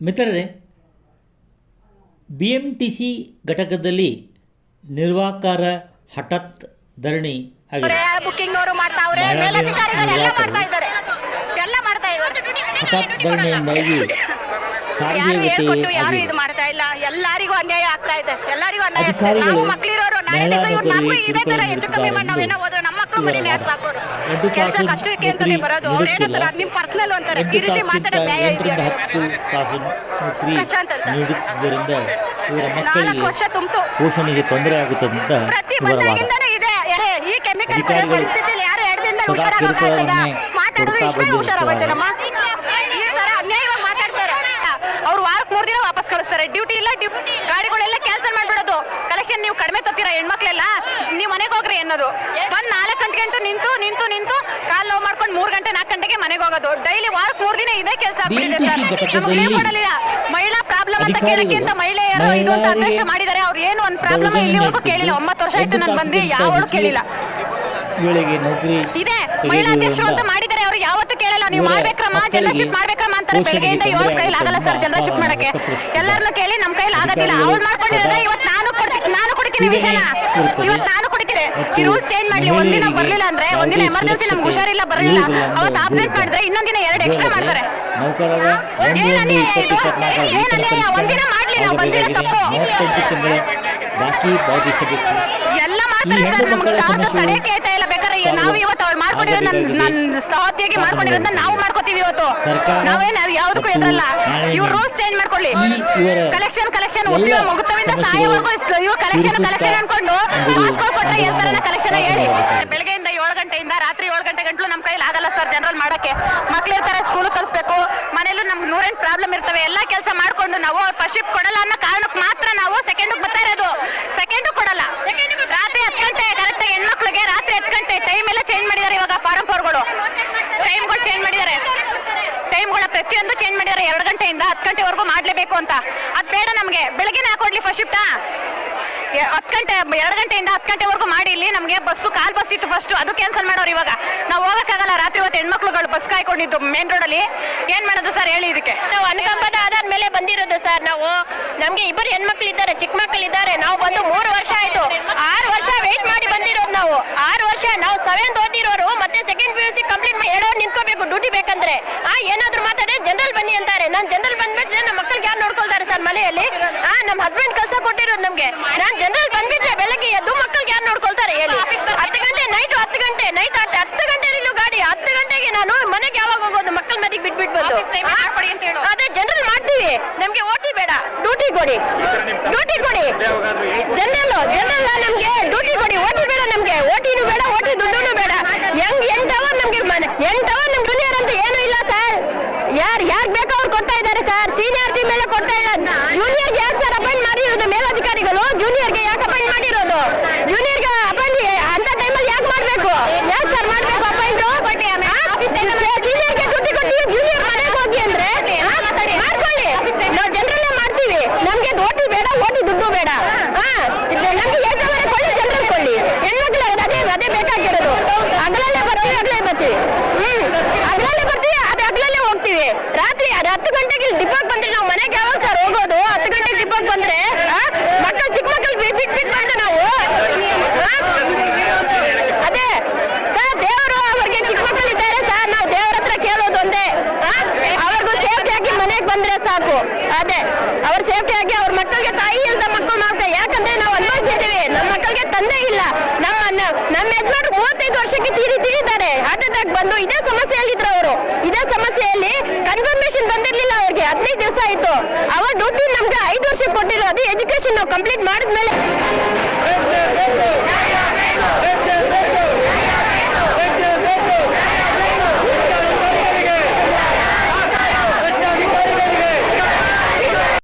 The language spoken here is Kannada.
ಮಿತ್ರರೇ ಬಿ ಎಂ ಟಿ ಸಿ ಘಟಕದಲ್ಲಿ ನಿರ್ವಾಕಾರ ಹಠಾತ್ ಧರಣಿ ಆಗಿದೆ. ಹಠಾತ್ ಧರಣಿಯಿಂದಾಗಿ ಸಾರಿಗೆ ಎಲ್ಲರಿಗೂ ಅನ್ಯಾಯ ಆಗ್ತಾ ಇದೆ. ಎಲ್ಲರಿಗೂ ಅನ್ಯಾಯ ಅಧಿಕಾರಿಗಳು ಮಕ್ಕಳು ಮನೇಲಿ ಯಾರು ಸಾಕೋರು? ಕೆಲಸ ಕಷ್ಟಕ್ಕೆ ಅಂತಾನೆ ಬರೋದು. ಅವ್ರು. ನಿಮ್ ಪರ್ಸನಲ್ ಅಂತಾರೆ. ಈ ರೀತಿ ಮಾತಾಡೋದು ನ್ಯಾಯ ಇದೆಯಾ? ಪ್ರಶಾಂತ್ ಅಂತ. ನಾಲ್ಕು ವರ್ಷ ತುಂಬಿತು. ಪೋಷಣೆಗೆ ತೊಂದರೆ ಆಗುತ್ತದೆ ಅಂತ ಪ್ರತಿ ಇದೆ. ಈ ಕೆಮಿಕಲ್ ಬರೋ ಪರಿಸ್ಥಿತಿಯಲ್ಲಿ ಯಾರು ಎರಡು ಸದಾ ಹುಷಾರಾಗೋಗ್ತದ ಕಿರುಕುಳವನ್ನೇ ಮಾತಾಡೋದು ಕೊಡ್ತಾ ಇಷ್ಟೇ ಹುಷಾರಾಗೋಯ್ತೆ ನಮ್ಮ ಈ ತರ ಅನ್ಯಾಯವಾಗಿ ಮಾತಾಡ್ತಾರೆ. ಅವ್ರು ವಾರಕ್ಕೆ ಮೂರು ದಿನ ವಾಪಸ್ ಕಳಿಸ್ತಾರೆ. ಡ್ಯೂಟಿ ಇಲ್ಲ ಡ್ಯೂಟಿ ಗಾಡಿಗಳೆಲ್ಲ ಕಲೆಕ್ಷನ್ ನೀವು ಕಡಿಮೆ ತತ್ತೀರಾ ಹೆಣ್ಮಕ್ಳೆಲ್ಲ? ನೀವು ಮನೆಗೆ ಹೋಗ್ರಿ ಅನ್ನೋದು. ಬಂದ್ ನಾಲ್ಕು ಗಂಟೆ ಗಂಟು ನಿಂತು ನಿಂತು ನಿಂತು ಕಾಲ್ ನೋವು ಮಾಡ್ಕೊಂಡು ಮೂರ್ ಗಂಟೆ ನಾಲ್ಕು ಗಂಟೆಗೆ ಮನೆಗೆ ಹೋಗೋದು. ಡೈಲಿ ವಾರಕ್ಕೆ ಮೂರ್ ದಿನ ಇದೇ ಕೆಲಸ ಆಗ್ಬಿಟ್ಟಿದೆ ಸರ್. ನಮ್ಗೆ ನಮಗೆ ನೇಮ್ ಕೊಡಲಿಲ್ಲ. ಮಹಿಳಾ ಪ್ರಾಬ್ಲಮ್ ಅಂತ ಕೇಳಕ್ಕೆ ಅಂತ ಮಹಿಳೆಯರು ಇದು ಅಂತ ಅಧ್ಯಕ್ಷ ಮಾಡಿದ್ದಾರೆ. ಅವ್ರು ಏನು ಒಂದು ಪ್ರಾಬ್ಲಮ್ ಇಲ್ಲಿವರೆಗೂ ಕೇಳಿಲ್ಲ. ಒಂಬತ್ತು ವರ್ಷ ಆಯ್ತು ನಾನು ಬಂದು ಯಾವಳು ಕೇಳಿಲ್ಲ. ಇದೆ. ಮಹಿಳಾ ಅಧ್ಯಕ್ಷರು ಅಂತ ಮಾಡಿದ್ದಾರೆ. ಅವ್ರು ಯಾವತ್ತೂ ಕೇಳಲ್ಲ. ನೀವು ಮಾಡ್ಬೇಕ್ರಮ್ಮ? ಜನರಲ್ಶಿಪ್ ಜನರಲ್ ಮಾಡ್ಬೇಕ್ರಮ್ಮ ಅಂತಾರೆ. ಬೆಳಗ್ಗೆಯಿಂದ ಇವ್ರ ಏಳು ಕೈಲಿ ಆಗಲ್ಲ ಸರ್ ಜನರಲ್ಶಿಪ್ ಮಾಡಕ್ಕೆ. ಎಲ್ಲರನ್ನು ಕೇಳಿ ನಮ್ಮ ಕೈಲಿ ಆಗೋದಿಲ್ಲ. ಅವ್ರು ಮಾಡ್ಕೊಂಡಿರೋದೇ ಇವತ್ತು ಕೊಡ್ತೀನಿ ನಾನು ಕುಡಿತೀನಿ ವಿಷಯನ ಇವತ್ತು ನಾನು ಕುಡಿತೀನಿ ಈ ರೂಲ್ಸ್ ಚೇಂಜ್ ಮಾಡಿ ಒಂದಿನ ಬರಲಿಲ್ಲ ಅಂದ್ರೆ ಒಂದಿನ ಎಮರ್ಜೆನ್ಸಿ ನಮ್ಗೆ ಹುಷಾರಿಲ್ಲ ಬರಲಿಲ್ಲ ಅವತ್ತು ಆಬ್ಸೆಂಟ್. ಮಾಡಿದ್ರೆ ಇನ್ನೊಂದಿನ ಎರಡು ಎಕ್ಸ್ಟ್ರಾ ಮಾಡ್ತಾರೆ ಏನ್ ಒಂದು ಅನ್ಯಾಯ ಇದು? ಏನ್ ಅನ್ಯಾಯ? ಒಂದಿನ ಮಾಡ್ಲಿ ನಾವು ಬಂದಿರೋ ತಪ್ಪು. ಬಾಕಿ ಪಾವತಿಸಬೇಕು ಎಲ್ಲ ಮಾಡ್ತಾರೆ ಸರ್ ನಮ್ಗೆ ಟಾರ್ಚರ್ ತಡೆಯಕ್ಕೆ ಆಯ್ತಾ ಇಲ್ಲ ಬೇಕಾದ್ರೆ ಸಾಲ್ವ್ ನಾವು ಇವತ್ತು ಅವ್ರು ಮಾಡ್ಕೊಂಡಿರೋ ನನ್ನ. ನನ್ನ ಸಹೋದ್ಯೋಗಿ ಮಾಡ್ಕೊಂಡಿರೋದನ್ನ ನಾವು ಮಾಡ್ಕೋತೀವಿ ಇವತ್ತು. ಸರ್ಕಾರ ನಾವೇನು ಅದು ಯಾವುದಕ್ಕೂ ಮತ್ತು ಎದ್ರಲ್ಲ ಇವ್ರು ರೂಲ್ಸ್ ಚೇಂಜ್ ಮಾಡ್ಕೊಳ್ಳಿ. ಈ ಇವರ ಕಲೆಕ್ಷನ್ ಕಲೆಕ್ಷನ್ ಎಲ್ಲ ಉದ್ಯೋಗ ಮುಗಿತವಿಂದ ಸಮಸ್ಯೆಗಳು ಸಾಯೋವರೆಗೂ ಇವ್ರು ಕಲೆಕ್ಷನ್ ಕಲೆಕ್ಷನ್ ಅನ್ಕೊಂಡು ಒಂದು ಕೊಟ್ರೆ ಒಂದು ಹೇಳ್ತಾರನ ಕಲೆಕ್ಷನ್ ಹೇಳಿ. ಒಂದು ಬೆಳಗ್ಗೆಯಿಂದ ಏಳು ಗಂಟೆಯಿಂದ ರಾತ್ರಿ ಏಳು ಗಂಟೆ ಗಂಟಲು ನಮ್ಮ ಕೈಲಿ ಆಗಲ್ಲ ಸರ್ ಜನರಲ್ ಮಾಡಕ್ಕೆ. ಮಕ್ಳು ಇರ್ತಾರೆ ಸ್ಕೂಲ್ ಕಳಿಸ್ಬೇಕು. ಮನೆಯಲ್ಲೂ ನಮ್ಗೆ ನೂರೆಂಟ್ ಪ್ರಾಬ್ಲಮ್ ಇರ್ತವೆ. ಎಲ್ಲ ಕೆಲಸ ಮಾಡ್ಕೊಂಡು ನಾವು ಫಸ್ಟ್ ಶಿಫ್ಟ್ ಕೊಡಲ್ಲ ಅನ್ನೋ ಕಾರಣಕ್ಕೆ ಮಾತ್ರ ನಾವು ಸೆಕೆಂಡ್ ಬರ್ತಾ ಇರೋದು ಸೆಕೆಂಡು ಕೊಡಲ್ಲ ರಾತ್ರಿ ಹತ್ತು ಗಂಟೆ ಕರೆಕ್ಟಾಗಿ ಹೆಣ್ಮಕ್ಳಿಗೆ ರಾತ್ರಿ ಹತ್ತು ಗಂಟೆ ಟೈಮ್ ಎಲ್ಲ ಚೇಂಜ್ ಮಾಡಿದ್ದಾರೆ ಇವಾಗ ಫೋರ್ಗಳು ಟೈಮ್ಗಳು ಚೇಂಜ್ ಮಾಡಿದ್ದಾರೆ ಟೈಮ್ಗಳ ಪ್ರತಿಯೊಂದು ಚೇಂಜ್ ಮಾಡಿದ್ದಾರೆ ಎರಡು ಗಂಟೆಯಿಂದ ಹತ್ತು ಗಂಟೆವರೆಗೂ ಮಾಡಲೇಬೇಕು ಅಂತ. ಅದು ಬೇಡ ನಮಗೆ. ಬೆಳಗ್ಗೆನೇ ಹಾಕೊಡ್ಲಿ ಫಸ್ಟ್ ಶಿಫ್ಟಾ ಹತ್ತು ಗಂಟೆ, ಎರಡು ಗಂಟೆಯಿಂದ ಹತ್ತು ಗಂಟೆವರೆಗೂ ಮಾಡಿ ಇಲ್ಲಿ ನಮಗೆ ಬಸ್ಸು, ಕಾಲ್ ಬಸ್ ಇತ್ತು ಫಸ್ಟ್ ಅದು ಕ್ಯಾನ್ಸಲ್ ಮಾಡೋರು ಇವಾಗ. ನಾವು ಹೋಗೋಕ್ಕಾಗಲ್ಲ. ರಾತ್ರಿ ಹೊತ್ತು ಹೆಣ್ಮಕ್ಳುಗಳು ಬಸ್ ಕಾಯ್ಕೊಂಡಿದ್ದು ಮೇನ್ ರೋಡಲ್ಲಿ ಏನು ಮಾಡೋದು ಸರ್ ಹೇಳಿ ಇದಕ್ಕೆ. ನಾವು ಅನುಕಂಪದ ಆಧಾರ ಮೇಲೆ ಬಂದಿರೋದು ಸರ್ ನಾವು. ನಮಗೆ ಇಬ್ಬರು ಹೆಣ್ಮಕ್ಳು ಇದ್ದಾರೆ, ಚಿಕ್ಕ ಮಕ್ಕಳು ಇದ್ದಾರೆ. ನಾವು ಬಂದು ಮೂರು ವರ್ಷ ಆಯಿತು. ಆರು ವರ್ಷ ವೆಯ್ಟ್ ಮಾಡಿ ಬಂದಿರೋದು ನಾವು. ಆರು ವರ್ಷ ನಾವು ಸೆವೆಂತ್ ಓದಿರೋರು ಮತ್ತೆ second P U C complete ಮಾಡಿ ಹೇಳೋರು ನಿಂತ್ಕೋಬೇಕು ಡ್ಯೂಟಿ ಬೇಕಂದ್ರೆ ಆ ಏನಾದ್ರು ಮಾತಾಡಿ ಜನರಲ್ ಬನ್ನಿ ಅಂತಾರೆ. ನಾನು ಜನರಲ್ ಬಂದ್ಬಿಟ್ರೆ ನಮ್ಮ ಮಕ್ಕಳಿಗೆ ಯಾರು ನೋಡ್ಕೊಳ್ತಾರೆ ಸರ್ ಮನೆಯಲ್ಲಿ? ಆ ನಮ್ಮ ಹಸ್ಬೆಂಡ್ ಕೆಲಸ ಕೊಟ್ಟಿರೋದು ನಮ್ಗೆ. ನಾನು ಜನರಲ್ ಬಂದ್ಬಿಟ್ರೆ ಬೆಳಗ್ಗೆ ಎದ್ದು ಮಕ್ಕಳಿಗೆ ಯಾರು ನೋಡ್ಕೊಳ್ತಾರೆ ಹೇಳಿ. ಹತ್ತು ಗಂಟೆ ನೈಟ್ ಹತ್ತು ಗಂಟೆ ನೈಟ್ ಹತ್ತು ಗಂಟೆ ಗಾಡಿ ಹತ್ತು ಗಂಟೆಗೆ ನಾನು ಮನೆಗೆ ಯಾವಾಗ ಹೋಗೋದು? ಮಕ್ಕಳ ಮನೆಗೆ ಬಿಟ್ಬಿಟ್ಟು ಬಂದು Office time ಮಾಡ್ಕೊಡಿ ಅಂತ ಹೇಳು. ಅದೇ ಜನರಲ್ ಮಾಡ್ತೀವಿ ನಮ್ಗೆ ಓಟಿ ಬೇಡ ಡ್ಯೂಟಿ ಕೊಡಿ ಡ್ಯೂಟಿ ಕೊಡಿ ಜನರಲ್ ಜನರಲ್ ನಮ್ಗೆ ಡ್ಯೂಟಿ ಕೊಡಿ ಓಟಿ ಬೇಡ ನಮ್ಗೆ ಓಟಿನೂ ಬೇಡ ಓಟಿ ದುಡ್ಡು ಬೇಡ ಹೆಂಗ್ ಎಂಟ್ ಅವರ್ ನಮ್ಗೆ ಮನೆ ಎಂಟ್ ಅವರ್ ನಮ್ ಜೂನಿಯರ್ ಅಂತ ಏನು ಇಲ್ಲ ಸರ್ ಯಾರ್ ಯಾರ್ ಬೇಕೋ ಅವ್ರು ಕೊಡ್ತಾ ಇದ್ದಾರೆ ಸರ್ ಸೀನಿಯಾರಿಟಿ ಮೇಲೆ ಕೊಡ್ತಾ ಇಲ್ಲ ಜೂನಿಯರ್ಗೆ ಯಾಕೆ ಸರ್ ಅಪಾಯಿಂಟ್ ಮಾಡಿರೋದು ಮೇಲಧಿಕಾರಿಗಳು ಜೂನಿಯರ್ಗೆ ಯಾಕೆ ಅಪಾಯಿಂಟ್ ಮಾಡಿರೋದು ಜೂನಿಯರ್ಗೆ ಅಪಾಯಿಂಟ್ ಅಂತ ಟೈಮಲ್ಲಿ ಯಾಕೆ ಮಾಡ್ಬೇಕು ಯಾಕೆ ಸರ್ ಮಾಡ್ಬೇಕು ಅಪಾಯಿಂಟ್ ಸೀನಿಯರ್ಗೆ ದುಡ್ಡು ಕೊಟ್ಟು ಜೂನಿಯರ್ ಮನೆಗೆ ಹೋಗಿ ಅಂದ್ರೆ ಆ, ಮಾಡ್ಕೊಳ್ಳಿ ನಾವು ಜನರಲ್ಲೇ ಮಾಡ್ತೀವಿ ನಮ್ಗೆ ಓಟಿ ಬೇಡ ಓಟಿ ದುಡ್ಡು ಬೇಡ ಹಾ ಇದು ನಮ್ಗೆ ಏಕವರೆ ಕೊಳ್ಳಿ ಜನರಲ್ ಕೊಳ್ಳಿ ಹೆಣ್ಮಕ್ಳು ಅದೇ ಅದೇ ಬೇಕಾಗಿರೋದು ಹಗಲಲ್ಲೇ ಬರ್ತೀವಿ ಹಗಲೇ ಬರ್ತೀವಿ ಹ್ಮ್ ಹಗಲಲ್ಲೇ ಬರ್ತೀವಿ ಅದೇ ಹಗಲಲ್ಲೇ ಹೋಗ್ತೀವಿ ರಾತ್ರಿ ಅದು ಹತ್ತು ಗಂಟೆಗೆ ಡಿಪೋಟ್ ಬಂದ್ರೆ ನಾವು ಮನೆಗೆ ಯಾವಾಗ ಸರ್ ಹೋಗೋದು ಹತ್ತು ಗಂಟೆಗೆ ಡಿಪೋಟ್ ಬಂದ್ರೆ ಆ, ಮಕ್ಕಳು ಚಿಕ್ಕ ಮಕ್ಕಳು ಬಿಟ್ಟು ಬಿಟ್ಟು ಬಂದು ನಾವು ಆ? ಅದೇ ಸರ್ ದೇವರು ಅವ್ರಿಗೆ ಚಿಕ್ಕ ಮಕ್ಕಳಿದ್ದಾರೆ ಸರ್ ನಾವು ದೇವರ ಹತ್ರ ಕೇಳೋದು ಒಂದೇ ಆ? ಅವ್ರಿಗೂ ಸೇಫ್ಟಿ ಆಗಿ ಮನೆಗೆ ಬಂದ್ರೆ ಸಾಕು ಅದೇ ಅವ್ರ ಸೇಫ್ಟಿ ಆಗಿ ಅವ್ರ ಮಕ್ಕಳಿಗೆ ತಾಯಿ ಅಂತ ಮಕ್ಕಳು ಮಾಡ್ತಾರೆ ಯಾಕಂದ್ರೆ ನಾವು ಅನುಭವಿಸಿದ್ದೀವಿ ನಮ್ಮ ತಂದೆ ಇಲ್ಲ. ನಮ್ಮ ನಮ್ಮ ಯಜಮಾನ್ರು ಮೂವತ್ತೈದು ವರ್ಷಕ್ಕೆ ತೀರಿ ತೀರಿದ್ದಾರೆ ಹಾರ್ಟ್ ಅಟ್ಯಾಕ್ ಬಂದು ಇದೇ ಸಮಸ್ಯೆಯಲ್ಲಿದ್ರು ಅವರು. ಇದೇ ಸಮಸ್ಯೆಯಲ್ಲಿ ಕನ್ಫರ್ಮೇಶನ್ ಬಂದಿರ್ಲಿಲ್ಲ ಅವ್ರಿಗೆ. ಹದಿನೈದು ದಿವಸ ಆಯ್ತು. ಅವ ಡ್ಯೂಟಿ ನಮ್ಗೆ ಐದು ವರ್ಷ ಕೊಟ್ಟಿರೋ ಅದೇ ಎಜುಕೇಶನ್ ನಾವು ಕಂಪ್ಲೀಟ್ ಮಾಡಿದ್ಮೇಲೆ